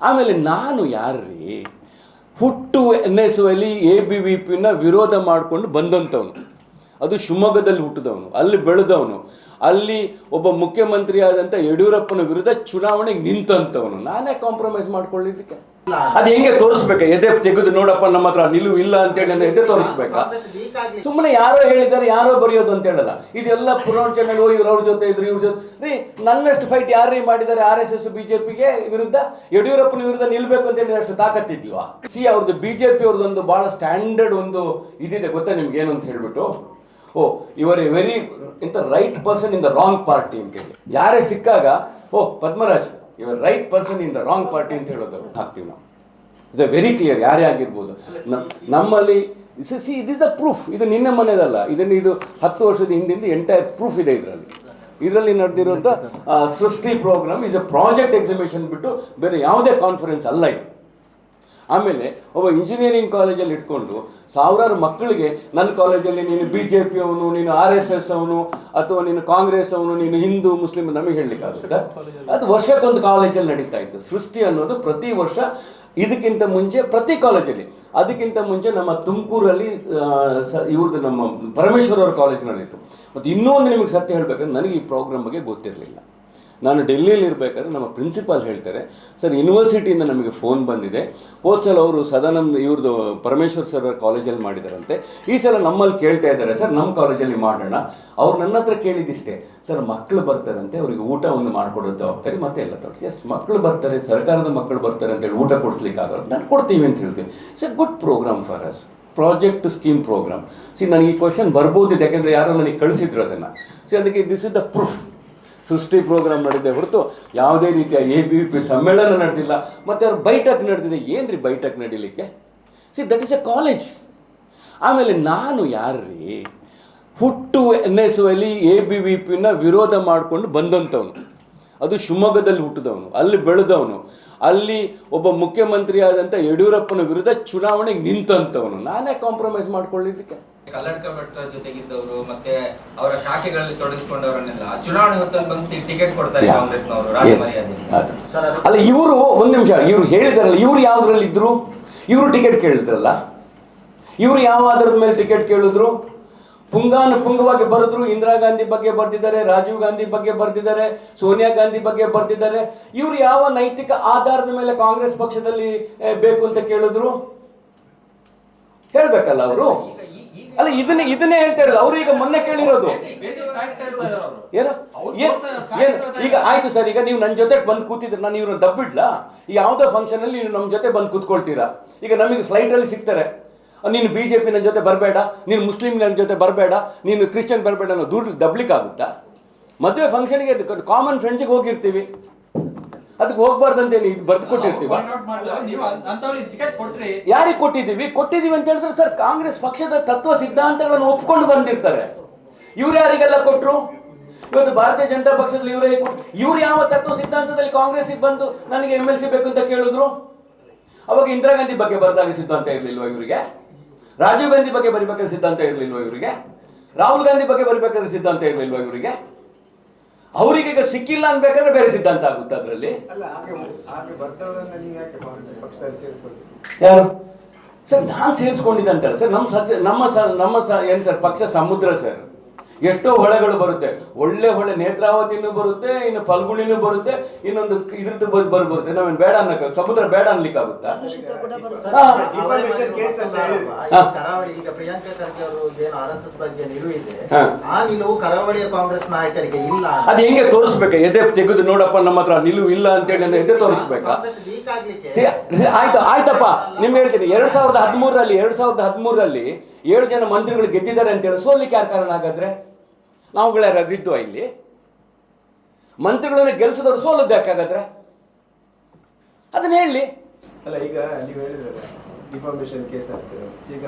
ಆಮೇಲೆ ನಾನು ಯಾರ್ರೀ? ಹುಟ್ಟು ಎನ್ ಎಸ್ ಅಲ್ಲಿ ಎ ಬಿ ವಿ ಪಿನ ವಿರೋಧ ಮಾಡಿಕೊಂಡು ಬಂದಂಥವನು. ಅದು ಶಿವಮೊಗ್ಗದಲ್ಲಿ ಹುಟ್ಟಿದವನು, ಅಲ್ಲಿ ಬೆಳೆದವನು. ಅಲ್ಲಿ ಒಬ್ಬ ಮುಖ್ಯಮಂತ್ರಿ ಆದಂಥ ಯಡಿಯೂರಪ್ಪನ ವಿರುದ್ಧ ಚುನಾವಣೆಗೆ ನಿಂತಂಥವನು. ನಾನೇ ಕಾಂಪ್ರಮೈಸ್ ಮಾಡ್ಕೊಳ್ಳಿದ್ದಕ್ಕೆ. ಅದು ಹೆಂಗೆ ತೋರಿಸ್ಬೇಕು? ಎದೆ ತೆಗೆದು ನೋಡಪ್ಪ ನಮ್ಮ ಹತ್ರ ನಿಲುವು ಇಲ್ಲ ಅಂತೇಳಿ ಅಂದ್ರೆ ಎದೆ ತೋರಿಸ್ಬೇಕಾ? ಸುಮ್ಮನೆ ಯಾರೋ ಹೇಳಿದ್ದಾರೆ ಯಾರೋ ಬರೆಯೋದು ಅಂತ ಹೇಳಲ್ಲ. ಇದೆಲ್ಲ ಪುನರ್ಚನೆಗಳು ಇವ್ರು ಅವ್ರ ಜೊತೆ ಇದ್ರು ಇವ್ರ ಜೊತೆ ರೀ ನನ್ನಷ್ಟು ಫೈಟ್ ಯಾರೇ ಮಾಡಿದ್ದಾರೆ ಆರ್ ಎಸ್ ಎಸ್ ಬಿಜೆಪಿಗೆ ವಿರುದ್ಧ? ಯಡಿಯೂರಪ್ಪನ ವಿರುದ್ಧ ನಿಲ್ಬೇಕು ಅಂತ ಹೇಳಿ ಅಷ್ಟು ತಾಕತ್ತಿದ್ಲ್ವಾ? ಸಿ ಅವ್ರದ್ದು ಬಿಜೆಪಿ ಅವ್ರದ್ದೊಂದು ಬಹಳ ಸ್ಟ್ಯಾಂಡರ್ಡ್ ಒಂದು ಇದಿದೆ ಗೊತ್ತಾ ನಿಮ್ಗೆ ಏನು ಅಂತ ಹೇಳ್ಬಿಟ್ಟು? ಓ ಇವರ್ ಎ ವೆರಿ ಇಂತ right person in the wrong party ಅಂತ ಹೇಳಿ. ಯಾರೇ ಸಿಕ್ಕಾಗ ಓ Padmaraj ಇವರ್ right person in the wrong party ಅಂತ ಹೇಳೋದು ಹಾಕ್ತೀವಿ ನಾವು. ಇದು ವೆರಿ ಕ್ಲಿಯರ್ ಯಾರೇ ಆಗಿರ್ಬೋದು. ನಮ್ಮಲ್ಲಿ ನಮ್ಮಲ್ಲಿ see it is the proof ಇದು ನಿನ್ನೆ ಮನೆಯದಲ್ಲ ಇದನ್ನು ಇದು ಹತ್ತು ವರ್ಷದ ಹಿಂದಿಂದ ಎಂಟೈರ್ ಪ್ರೂಫ್ ಇದೆ ಇದರಲ್ಲಿ. ಇದರಲ್ಲಿ ನಡೆದಿರುವಂಥ Srishti program is a project exhibition ಬಿಟ್ಟು ಬೇರೆ ಯಾವುದೇ ಕಾನ್ಫರೆನ್ಸ್ ಅಲ್ಲ ಇದು. ಆಮೇಲೆ ಒಬ್ಬ ಇಂಜಿನಿಯರಿಂಗ್ ಕಾಲೇಜಲ್ಲಿ ಇಟ್ಕೊಂಡು ಸಾವಿರಾರು ಮಕ್ಕಳಿಗೆ ನನ್ನ ಕಾಲೇಜಲ್ಲಿ ನೀನು ಬಿ ಜೆ ಪಿ ಅವನು, ನೀನು ಆರ್ ಎಸ್ ಎಸ್ ಅವನು, ಅಥವಾ ನೀನು ಕಾಂಗ್ರೆಸ್ ಅವನು, ನೀನು ಹಿಂದೂ, ಮುಸ್ಲಿಂ ನಮಗೆ ಹೇಳಲಿಕ್ಕಾಗುತ್ತೆ? ಅದು ವರ್ಷಕ್ಕೊಂದು ಕಾಲೇಜಲ್ಲಿ ನಡೀತಾ ಇತ್ತು. ಸೃಷ್ಟಿ ಅನ್ನೋದು ಪ್ರತಿ ವರ್ಷ ಇದಕ್ಕಿಂತ ಮುಂಚೆ ಪ್ರತಿ ಕಾಲೇಜಲ್ಲಿ ಅದಕ್ಕಿಂತ ಮುಂಚೆ ನಮ್ಮ ತುಮಕೂರಲ್ಲಿ ಸ ಇವ್ರದ್ದು ನಮ್ಮ ಪರಮೇಶ್ವರ ಅವ್ರ ಕಾಲೇಜ್ ನಡೆಯಿತು ಮತ್ತು ಇನ್ನೂ ನಿಮಗೆ ಸತ್ಯ ಹೇಳಬೇಕಂದ್ರೆ ನನಗೆ ಈ ಪ್ರೋಗ್ರಾಮ್ ಬಗ್ಗೆ ಗೊತ್ತಿರಲಿಲ್ಲ. ನಾನು ಡೆಲ್ಲಿಯಲ್ಲಿ ಇರಬೇಕಾದ್ರೆ ನಮ್ಮ ಪ್ರಿನ್ಸಿಪಾಲ್ ಹೇಳ್ತಾರೆ, ಸರ್ ಯೂನಿವರ್ಸಿಟಿಯಿಂದ ನಮಗೆ ಫೋನ್ ಬಂದಿದೆ. ಹೋದ ಸಲ ಅವರು ಸದಾನಂದ ಇವ್ರದ್ದು ಪರಮೇಶ್ವರ್ ಸರ್ ಕಾಲೇಜಲ್ಲಿ ಮಾಡಿದಾರಂತೆ. ಈ ಸಲ ನಮ್ಮಲ್ಲಿ ಕೇಳ್ತಾ ಇದ್ದಾರೆ, ಸರ್ ನಮ್ಮ ಕಾಲೇಜಲ್ಲಿ ಮಾಡೋಣ. ಅವ್ರು ನನ್ನ ಹತ್ರ ಕೇಳಿದಿಷ್ಟೇ, ಸರ್ ಮಕ್ಕಳು ಬರ್ತಾರಂತೆ, ಅವರಿಗೆ ಊಟ ಒಂದು ಮಾಡಿಕೊಡೋ ಜವಾಬ್ದಾರಿ ಮತ್ತೆ ಎಲ್ಲ ತೋರಿಸಿ. ಎಸ್ ಮಕ್ಕಳು ಬರ್ತಾರೆ, ಸರ್ಕಾರದ ಮಕ್ಕಳು ಬರ್ತಾರೆ ಅಂತೇಳಿ ಊಟ ಕೊಡಿಸ್ಲಿಕ್ಕೆ ಆಗೋದು ನಾನು ಕೊಡ್ತೀವಿ ಅಂತ ಹೇಳ್ತೀವಿ sir good program for us project scheme program see ನನಗೆ ಈ ಕ್ವಶನ್ ಬರ್ಬೋದಿದೆ ಯಾಕೆಂದರೆ ಯಾರೋ ನನಗೆ ಕಳಿಸಿದ್ರು ಅದನ್ನು. ಸಿ ಅದಕ್ಕೆ this is the proof Srishti program ನಡೆದಿದೆ ಹೊರತು ಯಾವುದೇ ರೀತಿಯ ಎ ಬಿ ಪಿ ಸಮ್ಮೇಳನ ನಡೆದಿಲ್ಲ. ಮತ್ತು ಅವ್ರು ಬೈಠಕ್ ನಡೆದಿದೆ. ಏನು ರೀ ಬೈಠಕ್ ನಡೀಲಿಕ್ಕೆ? See that is a college ಆಮೇಲೆ ನಾನು ಯಾರ್ರೀ? ಹುಟ್ಟು ಎನ್ನೆಸುವಲ್ಲಿ ಎ ಬಿ ವಿ ಪಿನ ವಿರೋಧ ಮಾಡಿಕೊಂಡು ಬಂದಂಥವನು. ಅದು ಶಿವಮೊಗ್ಗದಲ್ಲಿ ಹುಟ್ಟಿದವನು. ಅಲ್ಲಿ ಬೆಳೆದವನು. ಅಲ್ಲಿ ಒಬ್ಬ ಮುಖ್ಯಮಂತ್ರಿ ಆದಂಥ ಯಡಿಯೂರಪ್ಪನ ವಿರುದ್ಧ ಚುನಾವಣೆಗೆ ನಿಂತಂಥವನು. ನಾನೇ ಕಾಂಪ್ರಮೈಸ್ ಮಾಡ್ಕೊಳ್ಳಿದ್ದಕ್ಕೆ ಕಲ್ಲಡ್ಕ ಭಟ್ರ ಜೊತೆಗಿದ್ದವರು ಮತ್ತೆ ಅವರ ಶಾಖೆಗಳಲ್ಲಿ ತೊಡಗಿಸಿಕೊಂಡವರನ್ನೆಲ್ಲ ಚುನಾವಣೆ ಹೊತ್ತಲ್ಲಿ ಬಂದು ಟಿಕೆಟ್ ಕೊಡ್ತಾರೆ ಕಾಂಗ್ರೆಸ್ನವರು ಅಲ್ಲ ಇವರು ಒಂದು ನಿಮಿಷ ಇವ್ರು ಹೇಳಿದಾರಲ್ಲ ಇವ್ರು ಯಾವ್ದ್ರಲ್ಲಿ ಇದ್ರು? ಇವರು ಟಿಕೆಟ್ ಕೇಳಿದ್ರಲ್ಲ? ಇವರು ಯಾವ ಆಧಾರದ ಮೇಲೆ ಟಿಕೆಟ್ ಕೇಳಿದ್ರು? ಪುಂಗಾನು ಪುಂಗವಾಗಿ ಬರೆದ್ರು ಇಂದಿರಾ ಗಾಂಧಿ ಬಗ್ಗೆ ಬರ್ದಿದ್ದಾರೆ ರಾಜೀವ್ ಗಾಂಧಿ ಬಗ್ಗೆ ಬರ್ದಿದ್ದಾರೆ ಸೋನಿಯಾ ಗಾಂಧಿ ಬಗ್ಗೆ ಬರ್ದಿದ್ದಾರೆ. ಇವ್ರು ಯಾವ ನೈತಿಕ ಆಧಾರದ ಮೇಲೆ ಕಾಂಗ್ರೆಸ್ ಪಕ್ಷದಲ್ಲಿ ಬೇಕು ಅಂತ ಕೇಳಿದ್ರು? ಹೇಳ್ಬೇಕಲ್ಲ ಅವರು. ಈಗ- ಅಲ್ಲ ಇದನ್ನೇ ಇದನ್ನೇ ಹೇಳ್ತಾ ಇರೋದು. ಅವ್ರು ಈಗ ಮೊನ್ನೆ ಕೇಳಿರೋದು. ಏನು? ಈಗ ಆಯ್ತು ಸರ್ ಈಗ ನೀವು ನನ್ನ ಜೊತೆ ಬಂದು ಕೂತಿದ್ರೆ ನಾನು ಇವ್ರನ್ನ ದಬ್ಬಿಡ್ಲಾ? ಈ ಯಾವುದೋ ಫಂಕ್ಷನ್ ಅಲ್ಲಿ ನೀವು ನಮ್ಮ ಜೊತೆ ಬಂದು ಕೂತ್ಕೊಳ್ತೀರಾ? ಈಗ ನಮಗೆ ಫ್ಲೈಟ್ ಅಲ್ಲಿ ಸಿಗ್ತಾರೆ. ನೀನು ಬಿ ಜೆ ಪಿ ನನ್ನ ಜೊತೆ ಬರಬೇಡ ನೀನು ಮುಸ್ಲಿಂ ನನ್ನ ಜೊತೆ ಬರಬೇಡ ನೀನು ಕ್ರಿಶ್ಚಿಯನ್ ಬರಬೇಡ ಅನ್ನೋ ದೂರ ದಬ್ಲಿಕ್ಕಾಗುತ್ತಾ? ಮದುವೆ ಫಂಕ್ಷನ್ಗೆ ಕಾಮನ್ ಫ್ರೆಂಡ್ಸಿಗೆ ಹೋಗಿರ್ತೀವಿ. ಅದಕ್ಕೆ ಹೋಗ್ಬಾರ್ದಂತೇನು ಇದು ಬರ್ದು ಕೊಟ್ಟಿರ್ತೀವಿ. ಯಾರಿಗೆ ಕೊಟ್ಟಿದ್ದೀವಿ? ಕೊಟ್ಟಿದ್ದೀವಿ ಅಂತ ಹೇಳಿದ್ರೆ ಸರ್ ಕಾಂಗ್ರೆಸ್ ಪಕ್ಷದ ತತ್ವ ಸಿದ್ಧಾಂತಗಳನ್ನು ಒಪ್ಕೊಂಡು ಬಂದಿರ್ತಾರೆ. ಇವ್ರು ಯಾರಿಗೆಲ್ಲ ಕೊಟ್ಟರು ಇವತ್ತು ಭಾರತೀಯ ಜನತಾ ಪಕ್ಷದಲ್ಲಿ ಇವರೇ ಇವ್ರು ಯಾವ ತತ್ವ ಸಿದ್ಧಾಂತದಲ್ಲಿ ಕಾಂಗ್ರೆಸ್ಗೆ ಬಂದು ನನಗೆ ಎಂ ಎಲ್ ಸಿ ಬೇಕು ಅಂತ ಕೇಳಿದ್ರು? ಅವಾಗ ಇಂದಿರಾ ಗಾಂಧಿ ಬಗ್ಗೆ ಬರೆದಾಗ ಸಿದ್ಧಾಂತ ಇರಲಿಲ್ವ ಇವರಿಗೆ? ರಾಜೀವ್ ಗಾಂಧಿ ಬಗ್ಗೆ ಬರಿಬೇಕಾದ ಸಿದ್ಧಾಂತ ಇರಲಿಲ್ವ ಇವರಿಗೆ? ರಾಹುಲ್ ಗಾಂಧಿ ಬಗ್ಗೆ ಬರಿಬೇಕಾದ ಸಿದ್ಧಾಂತ ಇರಲಿಲ್ವ ಇವರಿಗೆ? ಅವರಿಗೆ ಈಗ ಸಿಕ್ಕಿಲ್ಲ ಅನ್ಬೇಕಾದ್ರೆ ಬೇರೆ ಸಿದ್ಧಾಂತ ಆಗುತ್ತೆ ಅದರಲ್ಲಿ. ಯಾರು? ಸರ್ ನಾನು ಸೇರಿಸ್ಕೊಂಡಿದ್ದೆ ಅಂತಾರೆ. ಸರ್ ನಮ್ಮ ಸಚ ನಮ್ಮ ಸರ್ ನಮ್ಮ ಸ ಏನು ಸರ್ ಪಕ್ಷ ಸಮುದ್ರ ಸರ್. ಎಷ್ಟೋ ಹೊಳೆಗಳು ಬರುತ್ತೆ. ಒಳ್ಳೆ ಹೊಳೆ ನೇತ್ರಾವತಿನೂ ಬರುತ್ತೆ ಇನ್ನು ಫಲ್ಗುಣಿನೂ ಬರುತ್ತೆ ಇನ್ನೊಂದು ಇದ್ರದ್ದು ಬರ್ ಬರ್ ಬರುತ್ತೆ. ನಾವೇನು ಬೇಡ ಅನ್ನಕ್ಕೆ ಸಮುದ್ರ ಬೇಡ ಅನ್ಲಿಕ್ಕಾಗುತ್ತಾ? ಅಂತ ಈಗ ಪ್ರಿಯಾಂಕಾ ಖರ್ಗೆ ಅವರು ಏನು ಆರ್ ಎಸ್ ಎಸ್ ಬಗ್ಗೆ ನಿಲುವು ಇದೆ. ಆ ನಿಲುವು ಕರಾವಳಿಯ ಕಾಂಗ್ರೆಸ್ ನಾಯಕರಿಗೆ ಇಲ್ಲ ಅದು ಹೆಂಗೆ ತೋರಿಸ್ಬೇಕು. ಎದೆ ತೆಗೆದು ನೋಡಪ್ಪ ನಮ್ಮ ಹತ್ರ ನಿಲುವು ಇಲ್ಲ ಅಂತೇಳಿ ಅಂದ್ರೆ ಎದೆ ತೋರಿಸ್ಬೇಕಾ? ಆಯ್ತು ಆಯ್ತಪ್ಪ. ನಿಮ್ಗೆ ಹೇಳ್ತೀನಿ. ಎರಡ್ ಸಾವಿರದ ಹದಿಮೂರರಲ್ಲಿ ಎರಡ್ ಸಾವಿರದ ಹದಿಮೂರರಲ್ಲಿ ಏಳು ಜನ ಮಂತ್ರಿಗಳು ಗೆದ್ದಿದ್ದಾರೆ ಅಂತೇಳಿ ಸೋಲಿಕ್ಕೆ ಯಾರು ಕಾರಣ ಹಾಗಾದ್ರೆ? ನಾವುಗಳು ಯಾರಾದ್ರೂ ಇದ್ವಾ ಇಲ್ಲಿ ಗೆಲ್ಸೋದವ್ರು ಸೋಲದ್ದು ಅದನ್ನ ಹೇಳಿ. ಅಲ್ಲ ಈಗ ನೀವು ಹೇಳಿದ್ರಲ್ಲ ಕೇಸ್ ಆಗ್ತದೆ ಈಗ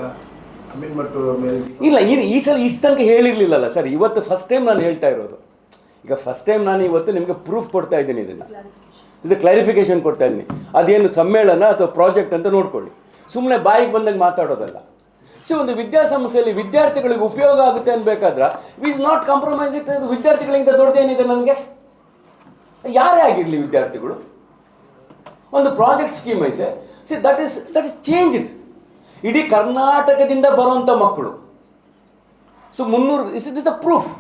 ಮೇಲೆ ಇಲ್ಲ ಈ ಈ ಸಲ ಇಷ್ಟು ತನಕ ಹೇಳಿರ್ಲಿಲ್ಲಲ್ಲ ಸರ್. ಇವತ್ತು ಫಸ್ಟ್ ಟೈಮ್ ನಾನು ಹೇಳ್ತಾ ಇರೋದು. ಈಗ ಫಸ್ಟ್ ಟೈಮ್ ನಾನು ಇವತ್ತು ನಿಮಗೆ ಪ್ರೂಫ್ ಕೊಡ್ತಾ ಇದ್ದೀನಿ ಇದನ್ನು. ಇದು ಕ್ಲಾರಿಫಿಕೇಶನ್ ಕೊಡ್ತಾ ಇದ್ದೀನಿ. ಅದೇನು ಸಮ್ಮೇಳನ ಅಥವಾ ಪ್ರಾಜೆಕ್ಟ್ ಅಂತ ನೋಡ್ಕೊಳ್ಳಿ. ಸುಮ್ಮನೆ ಬಾಯಿಗೆ ಬಂದಂಗೆ ಮಾತಾಡೋದಲ್ಲ. ಸೊ ಒಂದು ವಿದ್ಯಾಸಂಸ್ಥೆಯಲ್ಲಿ ವಿದ್ಯಾರ್ಥಿಗಳಿಗೆ ಉಪಯೋಗ ಆಗುತ್ತೆ ಅನ್ಬೇಕಾದ್ರೆ ಈಸ್ ನಾಟ್ ಕಾಂಪ್ರಮೈಸ್ ಇತ್ತು ವಿದ್ಯಾರ್ಥಿಗಳಿಂದ ದೊಡ್ಡದೇನಿದೆ ನನಗೆ? ಯಾರೇ ಆಗಿರಲಿ ವಿದ್ಯಾರ್ಥಿಗಳು. ಒಂದು project scheme ಐಸೆ. See that is that is change ಇದು. ಇಡೀ ಕರ್ನಾಟಕದಿಂದ ಬರುವಂಥ ಮಕ್ಕಳು. ಸೊ ಮುನ್ನೂರು ಇಸ್ ಇಸ್ ಅ ಪ್ರೂಫ್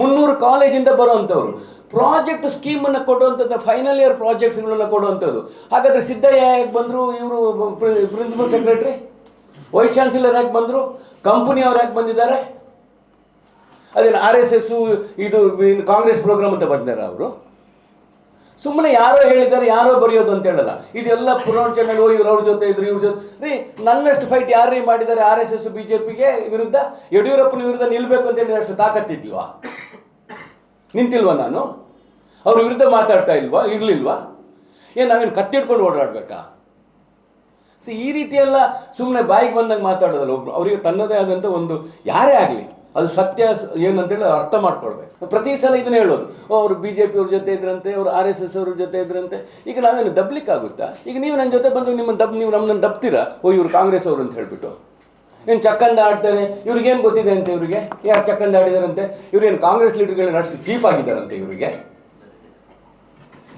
ಮುನ್ನೂರು ಕಾಲೇಜಿಂದ ಬರುವಂಥವ್ರು ಪ್ರಾಜೆಕ್ಟ್ ಸ್ಕೀಮನ್ನು ಕೊಡುವಂಥದ್ದು ಫೈನಲ್ ಇಯರ್ ಪ್ರಾಜೆಕ್ಟ್ಸ್ಗಳನ್ನು ಕೊಡುವಂಥದ್ದು ಹಾಗಾದರೆ ಸಿದ್ದಯ್ಯ ಯಾಕೆ ಬಂದರು ಇವರು ಪ್ರಿನ್ಸಿಪಲ್ ಸೆಕ್ರೆಟ್ರಿ? ವೈಸ್ ಚಾನ್ಸಲರ್ ಯಾಕೆ ಬಂದರು? ಕಂಪನಿಯವ್ರು ಯಾಕೆ ಬಂದಿದ್ದಾರೆ? ಅದೇನು ಆರ್ ಎಸ್ ಎಸ್ಸು ಇದು ಕಾಂಗ್ರೆಸ್ ಪ್ರೋಗ್ರಾಮ್ ಅಂತ ಬಂದಿದ್ದಾರೆ ಅವರು. ಸುಮ್ಮನೆ ಯಾರೋ ಹೇಳಿದ್ದಾರೆ, ಯಾರೋ ಬರೆಯೋದು ಅಂತ ಹೇಳಲ್ಲ. ಇದೆಲ್ಲ ಪುನರ್ಚನೆ ಓ, ಇವ್ರು ಅವ್ರ ಜೊತೆ ಇದ್ರು, ಇವ್ರ ಜೊತೆ. ರೀ, ನನ್ನಷ್ಟು ಫೈಟ್ ಯಾರೇ ಮಾಡಿದ್ದಾರೆ R S S B J ಪಿಗೆ ವಿರುದ್ಧ? ಯಡಿಯೂರಪ್ಪನ ವಿರುದ್ಧ ನಿಲ್ಲಬೇಕು ಅಂತ ಹೇಳಿದ್ರೆ ಅಷ್ಟು ತಾಕತ್ತಿದ್ಲ್ವಾ ನಿಂತಿಲ್ವಾ ನಾನು? ಅವ್ರ ವಿರುದ್ಧ ಮಾತಾಡ್ತಾ ಇಲ್ವಾ? ಇರ್ಲಿಲ್ವಾ? ಏನು ನಾವೇನು ಕತ್ತಿಡ್ಕೊಂಡು ಓಡಾಡ್ಬೇಕಾ? ಸೊ ಈ ರೀತಿಯೆಲ್ಲ ಸುಮ್ಮನೆ ಬಾಯಿಗೆ ಬಂದಾಗ ಮಾತಾಡೋದಲ್ಲ ಒಬ್ರು. ಅವರಿಗೆ ತನ್ನದೇ ಆದಂಥ ಒಂದು ಯಾರೇ ಆಗಲಿ, ಅದು ಸತ್ಯ ಏನಂತೇಳಿ ಅರ್ಥ ಮಾಡ್ಕೊಳ್ಬೇಕು. ಪ್ರತಿ ಸಲ ಇದನ್ನ ಹೇಳೋದು. ಅವರು ಬಿ ಜೆ ಪಿ ಅವ್ರ ಜೊತೆ ಇದ್ರಂತೆ, ಅವರು ಆರ್ ಎಸ್ ಎಸ್ ಅವ್ರ ಜೊತೆ ಇದ್ರಂತೆ. ಈಗ ನಾವೇನು ದಬ್ಲಿಕ್ಕಾಗುತ್ತಾ ಈಗ ನೀವು ನನ್ನ ಜೊತೆ ಬಂದು ನಿಮ್ಮನ್ನು ದಬ್, ನೀವು ನಮ್ಮನ್ನು ದಬ್ತೀರಾ? ಓ, ಇವರು ಕಾಂಗ್ರೆಸ್ ಅವರು ಅಂತ ಹೇಳ್ಬಿಟ್ಟು. ಏನು ಚಕ್ಕಂದ ಆಡ್ತಾರೆ. ಇವ್ರಿಗೇನು ಗೊತ್ತಿದೆ ಅಂತ ಇವರಿಗೆ? ಯಾರು ಚಕ್ಕಂದ ಆಡಿದಾರಂತೆ? ಇವ್ರೇನು ಕಾಂಗ್ರೆಸ್ ಲೀಡರ್ಗಳನ್ನ ಅಷ್ಟು ಚೀಪ್ ಆಗಿದ್ದಾರಂತೆ ಇವರಿಗೆ?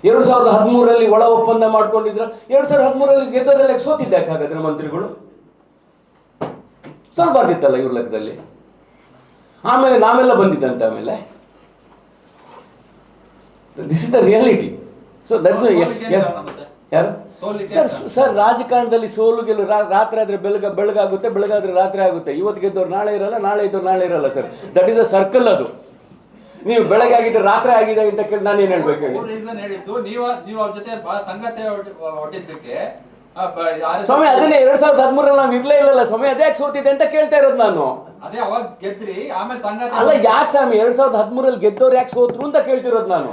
ಎರಡು ಸಾವಿರದ ಹದಿಮೂರರಲ್ಲಿ ಒಳ ಒಪ್ಪಂದ ಮಾಡ್ಕೊಂಡಿದ್ರ. ಎರಡು ಸಾವಿರದ ಹದಿಮೂರರಲ್ಲಿ ಗೆದ್ದವರೆಲ್ಲ ಸೋತಿದ್ದೆ? ಹಾಗಾದ್ರೆ ಮಂತ್ರಿಗಳು? ಸೋಲ್ಬಾರ್ದಿತ್ತಲ್ಲ ಇವ್ರ ಲೆಕ್ಕದಲ್ಲಿ? ಆಮೇಲೆ ನಾವೆಲ್ಲ ಬಂದಿದ್ದಂತೆ ಆಮೇಲೆ? This is the reality so that's ಯಾರು? ಸರ್ ಸರ್ ರಾಜಕಾರಣದಲ್ಲಿ ಸೋಲು ಗೆಲ್ಲು ರಾತ್ರಿ ಆದ್ರೆ ಬೆಳಗ ಬೆಳಗಾಗುತ್ತೆ ಬೆಳಗಾದ್ರೆ ರಾತ್ರಿ ಆಗುತ್ತೆ. ಇವತ್ತು ಗೆದ್ದವ್ರು ನಾಳೆ ಇರಲ್ಲ ನಾಳೆ ಇದ್ದವ್ರು ನಾಳೆ ಇರಲ್ಲ sir that is a circle ಅದು. ನೀವು ಬೆಳಗ್ಗೆ ಆಗಿದ್ರೆ ರಾತ್ರಿ ಆಗಿದೆ ಅಂತ ಕೇಳಿ ನಾನೇನು ಹೇಳ್ಬೇಕು ಹೇಳಿ? ರೀಸನ್ ಹೇಳಿದ್ದು. ನೀವು ನೀವು ಅವ್ರ ಜೊತೆ ಬಹಳ ಸಂಗತಿ ಹೊಟ್ಟಿದ್ದಕ್ಕೆ ಸ್ವಾಮಿ ಅದನ್ನೇ ಎರಡ್ ಸಾವಿರದ ಹದಿಮೂರಲ್ಲಿ ನಾವು ಇರ್ಲೇ ಇಲ್ಲಲ್ಲ ಸ್ವಾಮಿ ಅದೇ ಯಾಕೆ ಸೋತಿದೆ ಅಂತ ಕೇಳ್ತಾ ಇರೋದು ನಾನು. ಅದೇ ಅವಾಗ ಗೆದ್ರಿ ಆಮೇಲೆ ಸಂಗತಿ ಅಲ್ಲ ಯಾಕೆ ಸ್ವಾಮಿ ಎರಡ್ ಸಾವಿರದ ಹದಿಮೂರಲ್ಲಿ ಗೆದ್ದವ್ರು ಯಾಕೆ ಸೋತ್ರು ಅಂತ ಕೇಳ್ತಿರೋದು ನಾನು.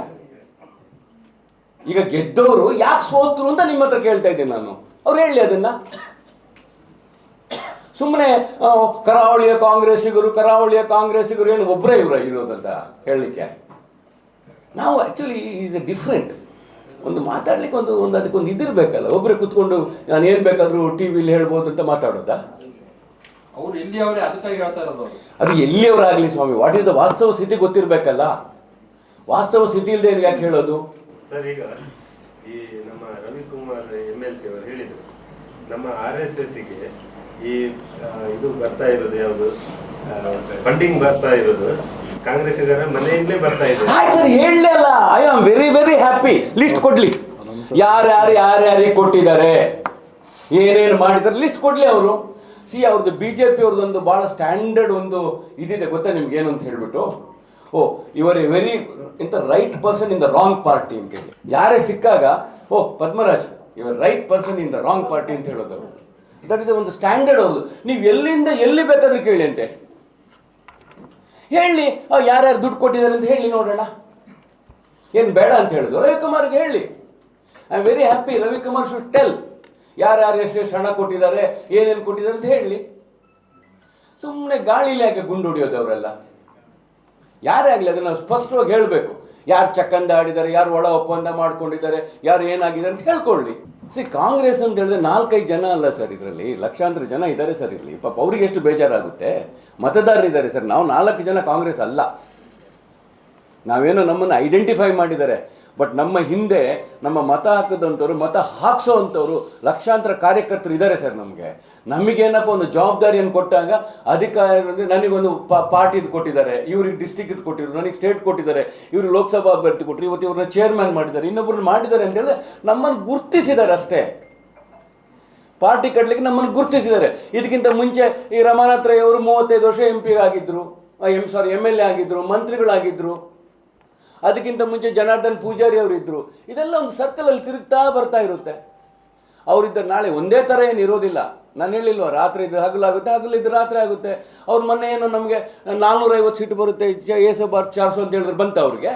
ಈಗ ಗೆದ್ದವರು ಯಾಕೆ ಸೋತ್ರು ಅಂತ ನಿಮ್ಮ ಹತ್ರ ಕೇಳ್ತಾ ಇದ್ದೀನಿ ನಾನು. ಅವ್ರು ಹೇಳಿ ಅದನ್ನ. ಸುಮ್ಮನೆ ಕರಾವಳಿಯ ಕಾಂಗ್ರೆಸ್ಸಿಗರು ಕರಾವಳಿಯ ಕಾಂಗ್ರೆಸ್ಸಿಗರು ಏನು ಒಬ್ಬರೇ ಇವರ ಇರೋದಂತ ಹೇಳಲಿಕ್ಕೆ? ನಾವು ಆ್ಯಕ್ಚುಲಿ ಈಸ್ ಎ ಡಿಫ್ರೆಂಟ್ ಒಂದು ಮಾತಾಡ್ಲಿಕ್ಕೆ ಒಂದು ಒಂದು ಅದಕ್ಕೊಂದು ಇದಿರಬೇಕಲ್ಲ. ಒಬ್ಬರೇ ಕುತ್ಕೊಂಡು ನಾನು ಏನು ಬೇಕಾದರೂ ಟಿ ವಿಲಿ ಹೇಳ್ಬೋದು ಅಂತ ಮಾತಾಡೋದಾ? ಅವರು ಎಲ್ಲಿ ಅವರೇ ಅದಕ್ಕಾಗಿ ಹೇಳ್ತಾ ಇರೋದು. ಅದು ಎಲ್ಲಿಯವರಾಗಲಿ ಸ್ವಾಮಿ? ವಾಟ್ ಈಸ್ ದ ವಾಸ್ತವ ಸ್ಥಿತಿ ಗೊತ್ತಿರಬೇಕಲ್ಲ? ವಾಸ್ತವ ಸ್ಥಿತಿ ಇಲ್ಲದೆ ಯಾಕೆ ಹೇಳೋದು? ಸರ್ ಈಗ ಈ ನಮ್ಮ ರವಿಕುಮಾರ್ ಎಂ ಎಲ್ ಸಿ ಅವರು ಹೇಳಿದರು. ನಮ್ಮ ಆರ್ ಎಸ್ ಎಸ್ಗೆ ಈ ಇದು ಬರ್ತಾ ಇರೋದು ಯಾವುದು? ಫಂಡಿಂಗ್ ಬರ್ತಾ ಇರೋದು. ಕಾಂಗ್ರೆಸ್ಸಿಗರ ಮನೆಯಿಂದಲೇ ಬರ್ತಾ ಇದೆ. ಆಯ್ತು ಸರ್, ಹೇಳಲೇ ಅಲ್ಲ. I am very very happy list ಕೊಡ್ಲಿ. ಯಾರ್ಯಾರು ಯಾರ್ಯಾರಿಗೆ ಕೊಟ್ಟಿದ್ದಾರೆ? ಏನೇನು ಮಾಡಿದ್ದಾರೆ? ಲಿಸ್ಟ್ ಕೊಡ್ಲಿ ಅವರು. ಸಿ ಅವ್ರದ್ದು ಬಿ ಜೆ ಪಿ ಅವ್ರದ್ದೊಂದು ಭಾಳ ಸ್ಟ್ಯಾಂಡರ್ಡ್ ಒಂದು ಇದಿದೆ. ಗೊತ್ತಾ ನಿಮ್ಗೆ ಏನು ಅಂತ ಹೇಳ್ಬಿಟ್ಟು? ಓ, ಇವರ್ ವೆರಿ ಇಂಥ right person in the wrong party ಅಂತ ಹೇಳಿ. ಯಾರೇ ಸಿಕ್ಕಾಗ, ಓ, Padmaraj ಇವರ್ right person in the wrong party ಅಂತ ಹೇಳೋದು. ದಟ್ ಇಸ್ ಒಂದು ಸ್ಟ್ಯಾಂಡರ್ಡ್ ಹೌದು. ನೀವು ಎಲ್ಲಿಂದ ಎಲ್ಲಿ ಬೇಕಾದ್ರೂ ಕೇಳಿ ಅಂತೆ. ಹೇಳಿ ಯಾರ್ಯಾರು ದುಡ್ಡು ಕೊಟ್ಟಿದ್ದಾರೆ ಅಂತ ಹೇಳಿ ನೋಡೋಣ. ಏನು ಬೇಡ ಅಂತ ಹೇಳಿದ್ರು. ರವಿಕುಮಾರ್ಗೆ ಹೇಳಿ. I am very happy Ravikumar should tell ಯಾರ್ಯಾರು ಎಷ್ಟೆಷ್ಟು ಹಣ ಕೊಟ್ಟಿದ್ದಾರೆ, ಏನೇನು ಕೊಟ್ಟಿದ್ದಾರೆ ಅಂತ ಹೇಳಿ. ಸುಮ್ಮನೆ ಗಾಳಿಲಿ ಯಾಕೆ ಗುಂಡು ಹೊಡಿಯೋದು ಅವರೆಲ್ಲ? ಯಾರೇ ಆಗಲಿ ಅದನ್ನು ಸ್ಪಷ್ಟವಾಗಿ ಹೇಳಬೇಕು. ಯಾರು ಚಕ್ಕಂದ ಆಡಿದ್ದಾರೆ, ಯಾರು ಒಳ ಒಪ್ಪಂದ ಮಾಡ್ಕೊಂಡಿದ್ದಾರೆ, ಯಾರು ಏನಾಗಿದೆ ಅಂತ ಹೇಳ್ಕೊಳ್ಳಿ. ಸಿ ಕಾಂಗ್ರೆಸ್ ಅಂತ ಹೇಳಿದ್ರೆ ನಾಲ್ಕೈದು ಜನ ಅಲ್ಲ ಸರ್ ಇದರಲ್ಲಿ, ಲಕ್ಷಾಂತರ ಜನ ಇದ್ದಾರೆ ಸರ್ ಇಲ್ಲಿ. ಪಾಪ ಅವ್ರಿಗೆ ಎಷ್ಟು ಬೇಜಾರಾಗುತ್ತೆ? ಮತದಾರರಿದ್ದಾರೆ ಸರ್, ನಾವು ನಾಲ್ಕು ಜನ ಕಾಂಗ್ರೆಸ್ ಅಲ್ಲ. ನಾವೇನೋ ನಮ್ಮನ್ನು ಐಡೆಂಟಿಫೈ ಮಾಡಿದ್ದಾರೆ. ಬಟ್ ನಮ್ಮ ಹಿಂದೆ ನಮ್ಮ ಮತ ಹಾಕಿದಂಥವ್ರು ಮತ ಹಾಕ್ಸೋ ಅಂಥವ್ರು ಲಕ್ಷಾಂತರ ಕಾರ್ಯಕರ್ತರು ಇದ್ದಾರೆ ಸರ್ ನಮಗೆ. ನಮಗೇನಪ್ಪ ಒಂದು ಜವಾಬ್ದಾರಿಯನ್ನು ಕೊಟ್ಟಾಗ ಅಧಿಕಾರ ಅಂದರೆ ನನಗೊಂದು ಪಾರ್ಟಿ ಪಾರ್ಟಿದು ಕೊಟ್ಟಿದ್ದಾರೆ. ಇವ್ರಿಗೆ ಡಿಸ್ಟಿಕ್ದು ಕೊಟ್ಟಿದ್ರು, ನನಗೆ ಸ್ಟೇಟ್ ಕೊಟ್ಟಿದ್ದಾರೆ. ಇವರು ಲೋಕಸಭಾ ಅಭ್ಯರ್ಥಿ ಕೊಟ್ಟರು ಇವತ್ತು ಇವ್ರನ್ನ ಚೇರ್ಮನ್ ಮಾಡಿದ್ದಾರೆ. ಇನ್ನೊಬ್ಬರನ್ನ ಮಾಡಿದ್ದಾರೆ ಅಂತೇಳಿ ನಮ್ಮನ್ನು ಗುರ್ತಿಸಿದ್ದಾರೆ ಅಷ್ಟೇ. ಪಾರ್ಟಿ ಕಟ್ಟಲಿಕ್ಕೆ ನಮ್ಮನ್ನು ಗುರುತಿಸಿದ್ದಾರೆ. ಇದಕ್ಕಿಂತ ಮುಂಚೆ ಈ ರಮಾನಾಥ್ ರೈ ಅವರು ಮೂವತ್ತೈದು ವರ್ಷ ಎಂ ಪಿ ಆಗಿದ್ದರು M sorry M L A ಆಗಿದ್ದರು ಮಂತ್ರಿಗಳಾಗಿದ್ದರು ಅದಕ್ಕಿಂತ ಮುಂಚೆ ಜನಾರ್ದನ್ ಪೂಜಾರಿ ಅವರು ಇದ್ದರು ಇದೆಲ್ಲ ಒಂದು ಸರ್ಕಲಲ್ಲಿ ತಿರುಗ್ತಾ ಬರ್ತಾ ಇರುತ್ತೆ. ಅವರಿದ್ದ ನಾಳೆ ಒಂದೇ ಥರ ಏನು ಇರೋದಿಲ್ಲ. ನಾನು ಹೇಳಿಲ್ವ, ರಾತ್ರಿ ಇದ್ರೆ ಹಗಲಾಗುತ್ತೆ, ಹಗಲಿದ್ದು ರಾತ್ರಿ ಆಗುತ್ತೆ. ಅವ್ರ ಮೊನ್ನೆ ಏನೋ ನಮಗೆ ನಾನ್ನೂರೈವತ್ತು ಸೀಟ್ ಬರುತ್ತೆ ಏಸೋ ಬಾರ್ ಚಾರ್ಸು ಅಂತ ಹೇಳಿದ್ರೆ ಬಂತ ಅವ್ರಿಗೆ?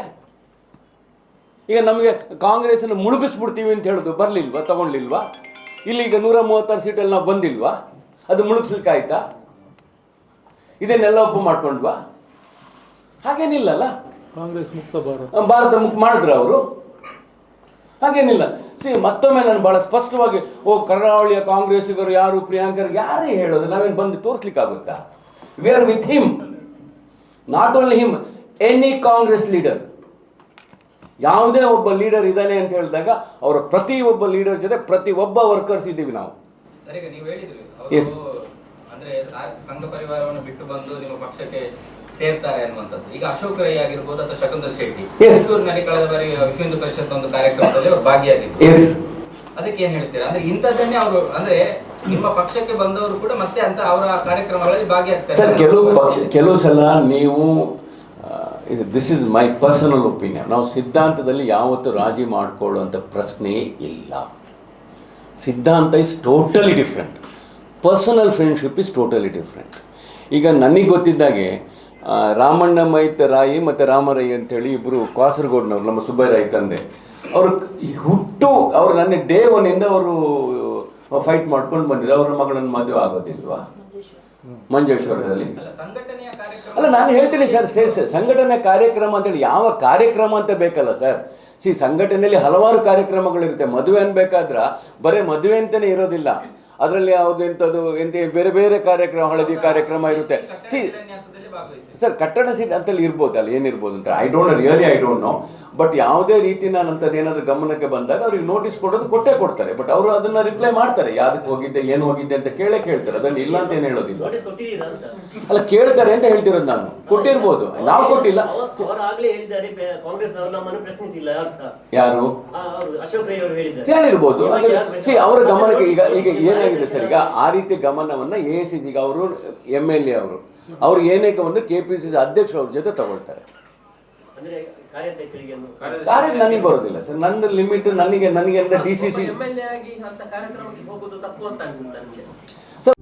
ಈಗ ನಮಗೆ ಕಾಂಗ್ರೆಸ್ನ ಮುಳುಗಿಸ್ಬಿಡ್ತೀವಿ ಅಂತ ಹೇಳಿದ್ರು ಬರಲಿಲ್ವಾ ತಗೊಳ್ಲಿಲ್ವಾ ಇಲ್ಲಿ ಈಗ ನೂರ ಮೂವತ್ತಾರು ಸೀಟಲ್ಲಿ ನಾವು ಬಂದಿಲ್ವಾ? ಅದು ಮುಳುಗಿಸ್ಲಿಕ್ಕಾಯ್ತಾ? ಇದನ್ನೆಲ್ಲ ಒಪ್ಪು ಮಾಡ್ಕೊಂಡ್ವಾ? ಹಾಗೇನಿಲ್ಲಲ್ಲ. ಕಾಂಗ್ರೆಸ್ ಮುಕ್ತ ಭಾರತ. ಭಾರತ ಮುಖ ಮಾಡಿದ್ರು ಅವರು. ಹಾಗೇನಿಲ್ಲ. ಸಿ ಮತ್ತೊಮ್ಮೆ ನಾನು ಭಾಳ ಸ್ಪಷ್ಟವಾಗಿ ಓ ಕರಾವಳಿಯ ಕಾಂಗ್ರೆಸ್ಸಿಗರು ಯಾರು ಪ್ರಿಯಾಂಕರ್ ಯಾರೇ ಹೇಳೋದು ನಾವೇನು ಬಂದು ತೋರಿಸ್ಲಿಕ್ಕಾಗುತ್ತಾ? We are with him not only him any Congress leader ಯಾವುದೇ ಒಬ್ಬ ಲೀಡರ್ ಇದ್ದಾನೆ ಅಂತ ಹೇಳಿದಾಗ ಅವರ ಪ್ರತಿ ಒಬ್ಬ ಲೀಡರ್ ಜೊತೆ ಪ್ರತಿ ಒಬ್ಬ ವರ್ಕರ್ಸ್ ಇದ್ದೀವಿ ನಾವು. ಎಸ್ ನೀವು ಹೇಳಿದ್ರಿ. Yes. ಅಂದ್ರೆ ಸಂಘ ಪರಿವಾರವನ್ನು ಬಿಟ್ಟು ಬಂದು ನಿಮ್ಮ ಪಕ್ಷಕ್ಕೆ ಸೇರ್ತಾರೆ ಅನ್ನುವಂಥದ್ದು. ಈಗ ಅಶೋಕ್ ರೈ ಆಗಿರ್ಬೋದು ಅಥವಾ ಶಕುಂದರ್ ಶೆಟ್ಟಿ. ಮೈಸೂರಿನಲ್ಲಿ ಕಳೆದ ಬಾರಿ ವಿಶ್ವ ಹಿಂದೂ ಪರಿಷತ್ ಒಂದು ಕಾರ್ಯಕ್ರಮದಲ್ಲಿ ಅವರು ಭಾಗಿಯಾಗಿದ್ದರು. ಎಸ್ ಅದಕ್ಕೆ ಏನ್ ಹೇಳ್ತೀರಾ? ಅಂದ್ರೆ ಇಂಥದ್ದನ್ನೇ ಅವರು ಅಂದ್ರೆ ನಿಮ್ಮ ಪಕ್ಷಕ್ಕೆ ಬಂದವರು ಕೂಡ ಮತ್ತೆ ಅಂತ ಅವರ ಕಾರ್ಯಕ್ರಮಗಳಲ್ಲಿ ಭಾಗಿಯಾಗ್ತಾರೆ. ಸರ್ ಕೆಲವು ಪಕ್ಷ ಕೆಲವು ಸಲ ನೀವು this is my personal opinion ನಾವು ಸಿದ್ಧಾಂತದಲ್ಲಿ ಯಾವತ್ತೂ ರಾಜಿ ಮಾಡಿಕೊಳ್ಳುವಂಥ ಪ್ರಶ್ನೆ ಇಲ್ಲ. ಸಿದ್ಧಾಂತ is totally different personal friendship is totally different ಈಗ ನನಗೆ ಗೊತ್ತಿದ್ದಾಗೆ ರಾಮಣ್ಣ ಮೈತ ರಾಯಿ ಮತ್ತು ರಾಮರಾಯಿ ಅಂತೇಳಿ ಇಬ್ಬರು ಕಾಸರಗೋಡ್ನವ್ರು, ನಮ್ಮ ಸುಬ್ಬರಾಯಿ ತಂದೆ. ಅವರು ಹುಟ್ಟು, ಅವರು ನನ್ನ ಡೇ ಒನ್ನಿಂದ ಅವರು ಫೈಟ್ ಮಾಡ್ಕೊಂಡು ಬಂದಿದ್ರು. ಅವ್ರ ಮಗಳನ್ನು ಮದುವೆ ಆಗೋದಿಲ್ವಾ? ಮಂಜೇಶ್ವರದಲ್ಲಿ. ಅಲ್ಲ, ನಾನು ಹೇಳ್ತೀನಿ ಸರ್, ಸೇ ಸರ್ ಸಂಘಟನೆ ಕಾರ್ಯಕ್ರಮ ಅಂತೇಳಿ, ಯಾವ ಕಾರ್ಯಕ್ರಮ ಅಂತ ಬೇಕಲ್ಲ ಸರ್. ಸಿ, ಸಂಘಟನೆಯಲ್ಲಿ ಹಲವಾರು ಕಾರ್ಯಕ್ರಮಗಳಿರುತ್ತೆ. ಮದುವೆ ಅನ್ಬೇಕಾದ್ರೆ ಬರೀ ಮದುವೆ ಅಂತಲೇ ಇರೋದಿಲ್ಲ. ಅದರಲ್ಲಿ ಯಾವುದು ಎಂಥದ್ದು ಎಂತ, ಬೇರೆ ಬೇರೆ ಕಾರ್ಯಕ್ರಮ, ಹಳದಿ ಕಾರ್ಯಕ್ರಮ ಇರುತ್ತೆ. ಸಿ ಸರ್ ಕಟ್ಟಡ ಸಿದ್ಧ ಅಂತಲ್ಲಿ ಇರ್ಬೋದು ಅಲ್ಲಿ ಏನಿರ್ಬೋದು ಅಂತ. I don't really I don't know but ಯಾವುದೇ ರೀತಿ ನಾನು ಅಂಥದ್ದು ಏನಾದರೂ ಗಮನಕ್ಕೆ ಬಂದಾಗ ಅವ್ರಿಗೆ ನೋಟಿಸ್ ಕೊಡೋದು ಕೊಟ್ಟೇ ಕೊಡ್ತಾರೆ. ಬಟ್ ಅವರು ಅದನ್ನ ರಿಪ್ಲೈ ಮಾಡ್ತಾರೆ. ಯಾವ್ದಕ್ಕೆ ಹೋಗಿದ್ದೆ ಏನು ಹೋಗಿದ್ದೆ ಅಂತ ಕೇಳೇ ಕೇಳ್ತಾರೆ. ಅದನ್ನು ಇಲ್ಲ ಅಂತ ಏನು ಹೇಳೋದಿಲ್ಲ. ಅಲ್ಲ ಕೇಳ್ತಾರೆ ಅಂತ ಹೇಳ್ತಿರೋದು ನಾನು. ಕೊಟ್ಟಿರ್ಬೋದು. ನಾವು ಕೊಟ್ಟಿಲ್ಲ. ಯಾರು ಹೇಳಿರ್ಬೋದು. ಸಿ ಅವರ ಗಮನಕ್ಕೆ ಈಗ ಈಗ ಏನಾಗಿದೆ ಸರ್? ಈಗ ಆ ರೀತಿ ಗಮನವನ್ನ ಎ ಸಿ ಈಗ ಅವರು ಎಂ ಎಲ್ ಎ ಅವರು. ಅವ್ರು ಏನೇಕ ಒಂದು ಕೆ ಪಿ ಸಿ ಸಿ ಅಧ್ಯಕ್ಷ ಅವ್ರ ಜೊತೆ ತಗೊಳ್ತಾರೆ. ಕಾರ್ಯ ನನಗೆ ಬರೋದಿಲ್ಲ ಸರ್. ನಂದು ಲಿಮಿಟ್ ನನಗೆ ನನಗೆ ಡಿ ಸಿ ಸಿ ಎಲ್ ಆಗಿ ಅಂತ ಕಾರ್ಯಕ್ರಮಕ್ಕೆ ಹೋಗೋದು ತಪ್ಪು ಅಂತ ಅನ್ಸುತ್ತೆ ನನಗೆ ಸರ್